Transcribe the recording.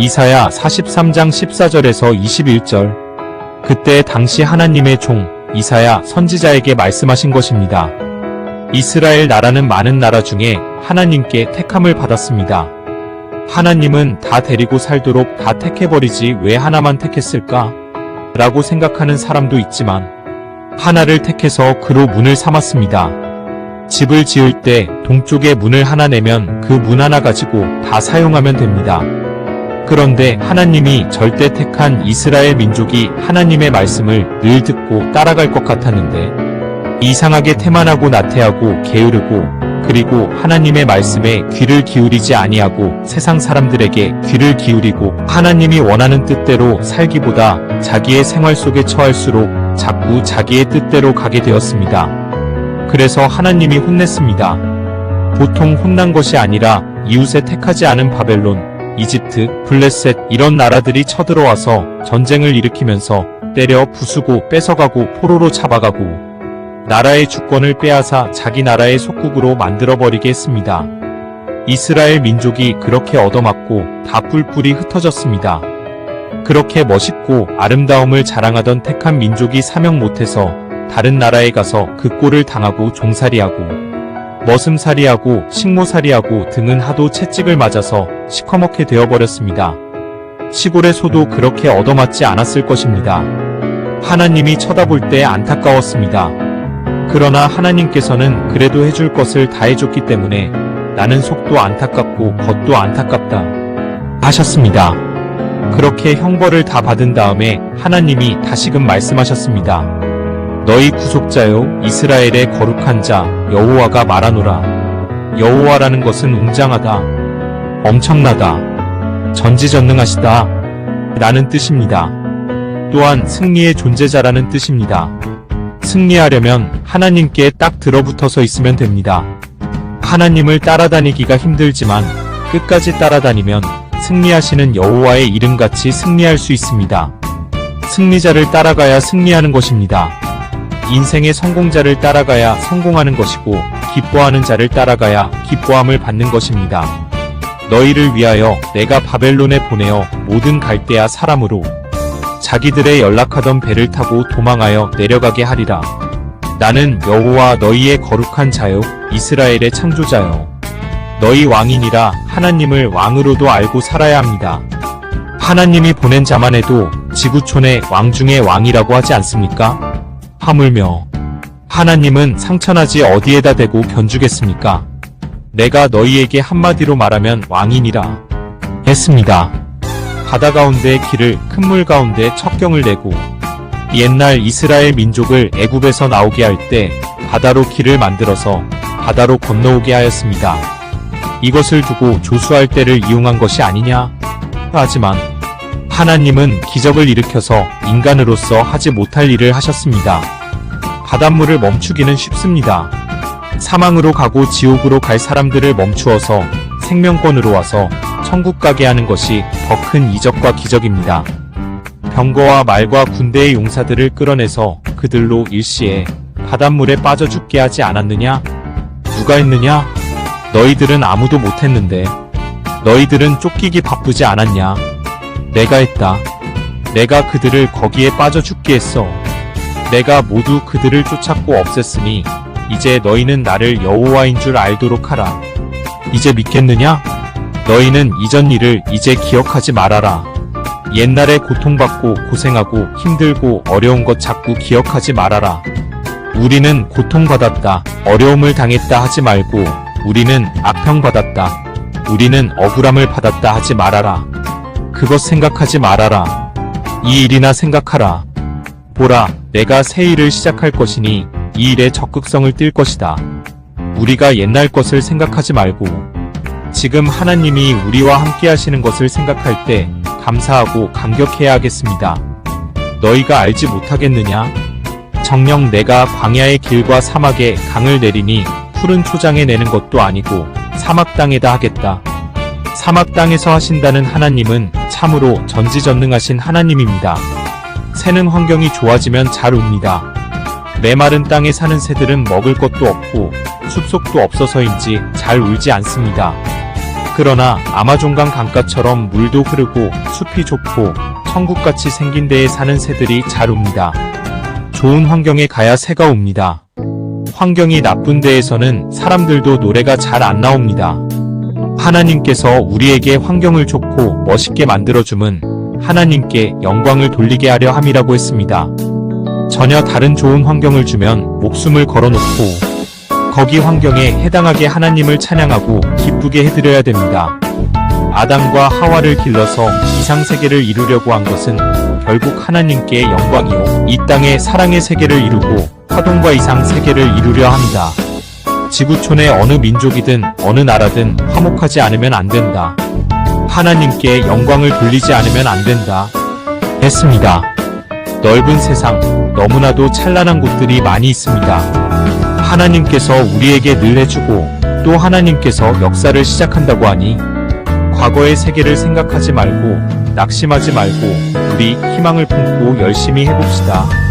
이사야 43장 14절에서 21절. 그때 당시 하나님의 종 이사야 선지자에게 말씀하신 것입니다. 이스라엘 나라는 많은 나라 중에 하나님께 택함을 받았습니다. 하나님은 다 데리고 살도록 다 택해버리지 왜 하나만 택했을까? 라고 생각하는 사람도 있지만 하나를 택해서 그로 문을 삼았습니다. 집을 지을 때 동쪽에 문을 하나 내면 그 문 하나 가지고 다 사용하면 됩니다. 그런데 하나님이 절대 택한 이스라엘 민족이 하나님의 말씀을 늘 듣고 따라갈 것 같았는데 이상하게 태만하고 나태하고 게으르고 그리고 하나님의 말씀에 귀를 기울이지 아니하고 세상 사람들에게 귀를 기울이고 하나님이 원하는 뜻대로 살기보다 자기의 생활 속에 처할수록 자꾸 자기의 뜻대로 가게 되었습니다. 그래서 하나님이 혼냈습니다. 보통 혼난 것이 아니라 이웃에 택하지 않은 바벨론, 이집트, 블레셋 이런 나라들이 쳐들어와서 전쟁을 일으키면서 때려 부수고 뺏어가고 포로로 잡아가고 나라의 주권을 빼앗아 자기 나라의 속국으로 만들어버리게 했습니다. 이스라엘 민족이 그렇게 얻어맞고 다 뿔뿔이 흩어졌습니다. 그렇게 멋있고 아름다움을 자랑하던 택한 민족이 사명 못해서 다른 나라에 가서 그 꼴을 당하고 종살이하고 머슴살이하고 식모살이하고 등은 하도 채찍을 맞아서 시커멓게 되어버렸습니다. 시골의 소도 그렇게 얻어맞지 않았을 것입니다. 하나님이 쳐다볼 때 안타까웠습니다. 그러나 하나님께서는 그래도 해줄 것을 다 해줬기 때문에 나는 속도 안타깝고 겉도 안타깝다 하셨습니다. 그렇게 형벌을 다 받은 다음에 하나님이 다시금 말씀하셨습니다. 너희 구속자여 이스라엘의 거룩한 자 여호와가 말하노라. 여호와라는 것은 웅장하다. 엄청나다. 전지전능하시다. 라는 뜻입니다. 또한 승리의 존재자라는 뜻입니다. 승리하려면 하나님께 딱 들어붙어서 있으면 됩니다. 하나님을 따라다니기가 힘들지만 끝까지 따라다니면 승리하시는 여호와의 이름같이 승리할 수 있습니다. 승리자를 따라가야 승리하는 것입니다. 인생의 성공자를 따라가야 성공하는 것이고 기뻐하는 자를 따라가야 기뻐함을 받는 것입니다. 너희를 위하여 내가 바벨론에 보내어 모든 갈대아 사람으로 자기들의 연락하던 배를 타고 도망하여 내려가게 하리라. 나는 여호와 너희의 거룩한 자요 이스라엘의 창조자요. 너희 왕이니라 하나님을 왕으로도 알고 살아야 합니다. 하나님이 보낸 자만 해도 지구촌의 왕 중의 왕이라고 하지 않습니까? 하물며 하나님은 상처나지 어디에다 대고 견주겠습니까? 내가 너희에게 한마디로 말하면 왕이니라 했습니다. 바다 가운데 길을 큰 물 가운데 척경을 내고 옛날 이스라엘 민족을 애굽에서 나오게 할 때 바다로 길을 만들어서 바다로 건너오게 하였습니다. 이것을 두고 조수할 때를 이용한 것이 아니냐? 하지만 하나님은 기적을 일으켜서 인간으로서 하지 못할 일을 하셨습니다. 바닷물을 멈추기는 쉽습니다. 사망으로 가고 지옥으로 갈 사람들을 멈추어서 생명권으로 와서 천국 가게 하는 것이 더 큰 이적과 기적입니다. 병거와 말과 군대의 용사들을 끌어내서 그들로 일시에 바닷물에 빠져 죽게 하지 않았느냐? 누가 했느냐? 너희들은 아무도 못했는데 너희들은 쫓기기 바쁘지 않았냐? 내가 했다. 내가 그들을 거기에 빠져 죽게 했어. 내가 모두 그들을 쫓았고 없앴으니 이제 너희는 나를 여호와인 줄 알도록 하라. 이제 믿겠느냐? 너희는 이전 일을 이제 기억하지 말아라. 옛날에 고통받고 고생하고 힘들고 어려운 것 자꾸 기억하지 말아라. 우리는 고통받았다, 어려움을 당했다 하지 말고 우리는 악평받았다. 우리는 억울함을 받았다 하지 말아라. 그것 생각하지 말아라. 이 일이나 생각하라. 보라, 내가 새 일을 시작할 것이니 이 일에 적극성을 띨 것이다. 우리가 옛날 것을 생각하지 말고 지금 하나님이 우리와 함께 하시는 것을 생각할 때 감사하고 감격해야 하겠습니다. 너희가 알지 못하겠느냐? 정녕 내가 광야의 길과 사막에 강을 내리니 푸른 초장에 내는 것도 아니고 사막 땅에다 하겠다. 사막 땅에서 하신다는 하나님은 참으로 전지전능하신 하나님입니다. 새는 환경이 좋아지면 잘 웁니다. 메마른 땅에 사는 새들은 먹을 것도 없고 숲속도 없어서인지 잘 울지 않습니다. 그러나 아마존강 강가처럼 물도 흐르고 숲이 좁고 천국같이 생긴 데에 사는 새들이 잘 웁니다. 좋은 환경에 가야 새가 웁니다. 환경이 나쁜 데에서는 사람들도 노래가 잘 안 나옵니다. 하나님께서 우리에게 환경을 좋고 멋있게 만들어줌은 하나님께 영광을 돌리게 하려 함이라고 했습니다. 전혀 다른 좋은 환경을 주면 목숨을 걸어놓고 거기 환경에 해당하게 하나님을 찬양하고 기쁘게 해드려야 됩니다. 아담과 하와를 길러서 이상 세계를 이루려고 한 것은 결국 하나님께 영광이요. 이 땅에 사랑의 세계를 이루고 화동과 이상 세계를 이루려 합니다. 지구촌의 어느 민족이든 어느 나라든 화목하지 않으면 안 된다. 하나님께 영광을 돌리지 않으면 안 된다. 했습니다. 넓은 세상, 너무나도 찬란한 곳들이 많이 있습니다. 하나님께서 우리에게 늘 해주고 또 하나님께서 역사를 시작한다고 하니 과거의 세계를 생각하지 말고 낙심하지 말고 우리 희망을 품고 열심히 해봅시다.